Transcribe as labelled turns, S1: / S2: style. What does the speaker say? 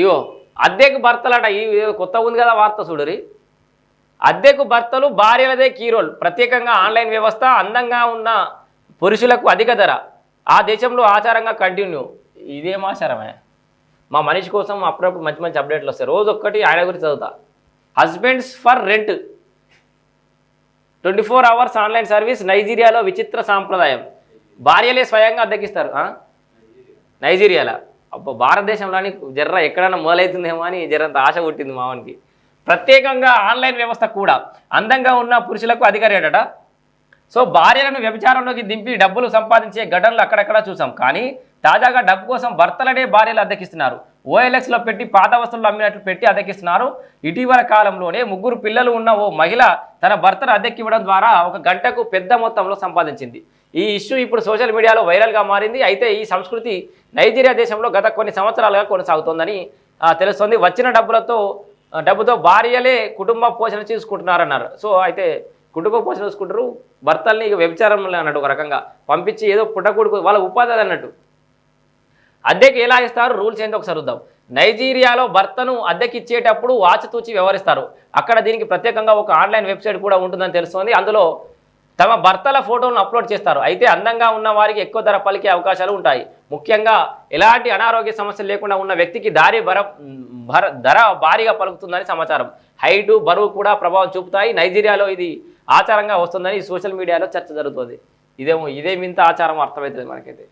S1: ఇగో అద్దెకు భర్తలట ఈ కొత్త ఉంది కదా వార్త చూడరి. అద్దెకు భర్తలు భార్యలదే కీరోల్. ప్రత్యేకంగా ఆన్లైన్ వ్యవస్థ అందంగా ఉన్న పురుషులకు అధిక ధర. ఆ దేశంలో ఆచారంగా కంటిన్యూ ఇదేం ఆచారమే? మా మనిషి కోసం అప్పుడప్పుడు మంచి మంచి అప్డేట్లు వస్తాయి. రోజు ఒక్కటి ఆయన గురించి చదువుతా. Husbands for rent twenty four hours online service నైజీరియాలో విచిత్ర సాంప్రదాయం. భార్యలే స్వయంగా అద్దెకిస్తారు నైజీరియాలో అబ్బా భారతదేశంలోని జర్ర ఎక్కడైనా మొదలవుతుందేమో అని జరంత ఆశ పుట్టింది మావనికి ప్రత్యేకంగా ఆన్లైన్ వ్యవస్థ కూడా అందంగా ఉన్న పురుషులకు అధిక సో భార్యలను వ్యభిచారంలోకి దింపి డబ్బులు సంపాదించే ఘటనలు అక్కడక్కడ చూసాం. కానీ తాజాగా డబ్బు కోసం భర్తలనే భార్యలు అద్దెకిస్తున్నారు. ఓఎల్ఎక్స్లో పెట్టి పాత వస్తువులు అమ్మినట్లు పెట్టి అద్దెకిస్తున్నారు. ఇటీవల కాలంలోనే ముగ్గురు పిల్లలు ఉన్న ఓ మహిళ తన భర్తను అద్దెకివ్వడం ద్వారా ఒక గంటకు పెద్ద మొత్తంలో సంపాదించింది. ఈ ఇష్యూ ఇప్పుడు సోషల్ మీడియాలో వైరల్గా మారింది. అయితే ఈ సంస్కృతి నైజీరియా దేశంలో గత కొన్ని సంవత్సరాలుగా కొనసాగుతోందని తెలుస్తుంది తెలుస్తోంది. వచ్చిన డబ్బులతో డబ్బుతో భార్యలే కుటుంబ పోషణ చూసుకుంటున్నారన్నారు. సో అయితే కుటుంబ పోషణ చూసుకుంటారు. భర్తల్ని ఇక వ్యభిచారం అన్నట్టు ఒక రకంగా పంపించి ఏదో పుట్టకూడుకు వాళ్ళ ఉపాధి అన్నట్టు. అద్దెకి ఎలా ఇస్తారు? రూల్స్ ఏంటో ఒకసారి చూద్దాం. నైజీరియాలో భర్తను అద్దెకి ఇచ్చేటప్పుడు ఆచితూచి వ్యవహరిస్తారు. అక్కడ దీనికి ప్రత్యేకంగా ఒక ఆన్లైన్ వెబ్సైట్ కూడా ఉంటుందని తెలుస్తోంది. అందులో తమ భర్తల ఫోటోలను అప్లోడ్ చేస్తారు. అయితే అందంగా ఉన్న వారికి ఎక్కువ ధర పలికే అవకాశాలు ఉంటాయి. ముఖ్యంగా ఎలాంటి అనారోగ్య సమస్యలు లేకుండా ఉన్న వ్యక్తికి దారి భర భర ధర భారీగా పలుకుతుందని సమాచారం. హైటు బరువు కూడా ప్రభావం చూపుతాయి. నైజీరియాలో ఇది ఆచారంగా వస్తుందని సోషల్ మీడియాలో చర్చ జరుగుతుంది. ఇదేమో ఇదేమింత ఆచారం అర్థమవుతుంది మనకైతే.